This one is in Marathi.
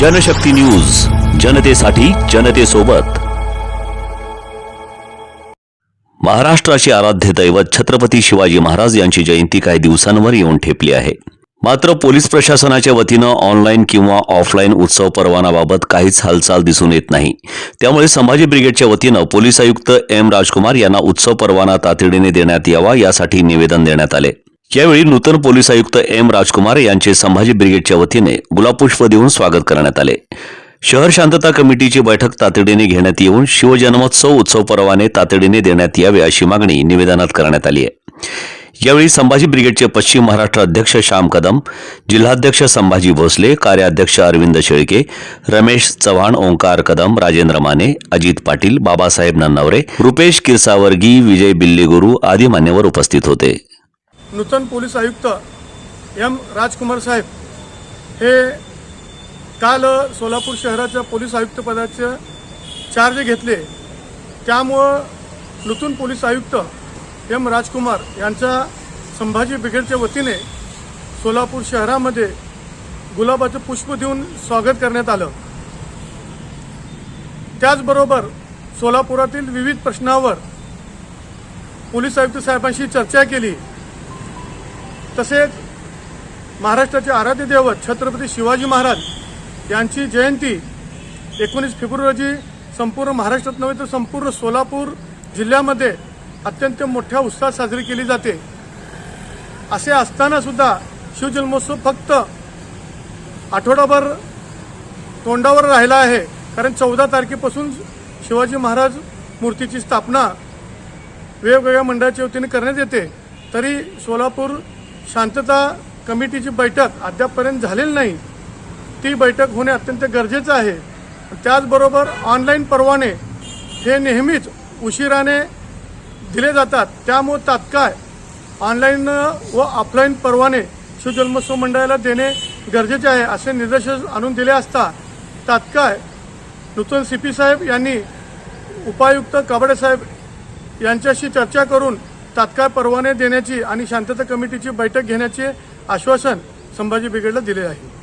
जनशक्ती न्यूज जनतेसाठी जनतेसोबत. महाराष्ट्राचे आराध्य दैवत छत्रपती शिवाजी महाराज यांची जयंती काही दिवसांवर येऊन ठेपली आहे. मात्र पोलीस प्रशासनाच्या वतीनं ऑनलाईन किंवा ऑफलाईन उत्सव परवानाबाबत काहीच हालचाल दिसून येत नाही. त्यामुळे संभाजी ब्रिगेडच्या वतीनं पोलीस आयुक्त एम राजकुमार यांना उत्सव परवाना तातडीने देण्यात यावा यासाठी निवेदन देण्यात आले. यावेळी नूतन पोलीस आयुक्त एम राजकुमार यांचे संभाजी ब्रिगेडच्या वतीने गुलाबपुष्प देऊन स्वागत करण्यात आले. शहर शांतता कमिटीची बैठक तातडीने घेण्यात येऊन शिवजन्मोत्सव उत्सव परवाने तातडीने देण्यात यावे अशी मागणी निवेदनात करण्यात आली आहे. यावेळी संभाजी ब्रिगेडचे पश्चिम महाराष्ट्र अध्यक्ष श्याम कदम जिल्हाध्यक्ष संभाजी भोसले कार्याध्यक्ष अरविंद शेळके रमेश चव्हाण ओंकार कदम राजेंद्र माने अजित पाटील बाबासाहेब नन्नावरे रुपेश किरसावर्गी विजय बिल्लीगुरू आदी मान्यवर उपस्थित होते. नूतन पोलीस आयुक्त एम राजकुमार साहेब हे काल सोलापूर शहराच्या पोलीस आयुक्तपदाचे चार्ज घेतले. त्यामुळं नूतन पोलीस आयुक्त एम राजकुमार यांच्या संभाजी ब्रिगेडच्या वतीने सोलापूर शहरामध्ये गुलाबाचं पुष्प देऊन स्वागत करण्यात आलं. त्याचबरोबर सोलापुरातील विविध प्रश्नावर पोलीस आयुक्त साहेबांशी चर्चा केली. तसेच महाराष्ट्राचे आराध्य दैवत छत्रपती शिवाजी महाराज यांची जयंती एकोणीस फेब्रुवारी रोजी संपूर्ण महाराष्ट्रात नव्हे तर संपूर्ण सोलापूर जिल्ह्यामध्ये अत्यंत मोठ्या उत्साहात साजरी केली जाते. असे असताना सुद्धा शिवजन्मोत्सव फक्त आठवडाभर तोंडावर राहिला आहे. कारण चौदा तारखेपासून शिवाजी महाराज मूर्तीची स्थापना वेगवेगळ्या मंडळाच्या वतीने करण्यात येते. तरी सोलापूर शांतता कमिटीची बैठक अद्यापपर्यंत झालेली नाही. ती बैठक होणे अत्यंत गरजेचं आहे. त्याचबरोबर ऑनलाईन परवाने हे नेहमीच उशिराने दिले जातात. त्यामुळे तात्काळ ऑनलाईन व ऑफलाईन परवाने शिवजन्मोत्सव मंडळाला देणे गरजेचे आहे असे निर्देश आणून दिले असता तात्काळ नूतन सी पी साहेब यांनी उपायुक्त काबडे साहेब यांच्याशी चर्चा करून तात्काळ परवाने देण्याची आणि शांतता कमिटीची बैठक घेण्याचे आश्वासन संभाजी ब्रिगेडला दिले आहे.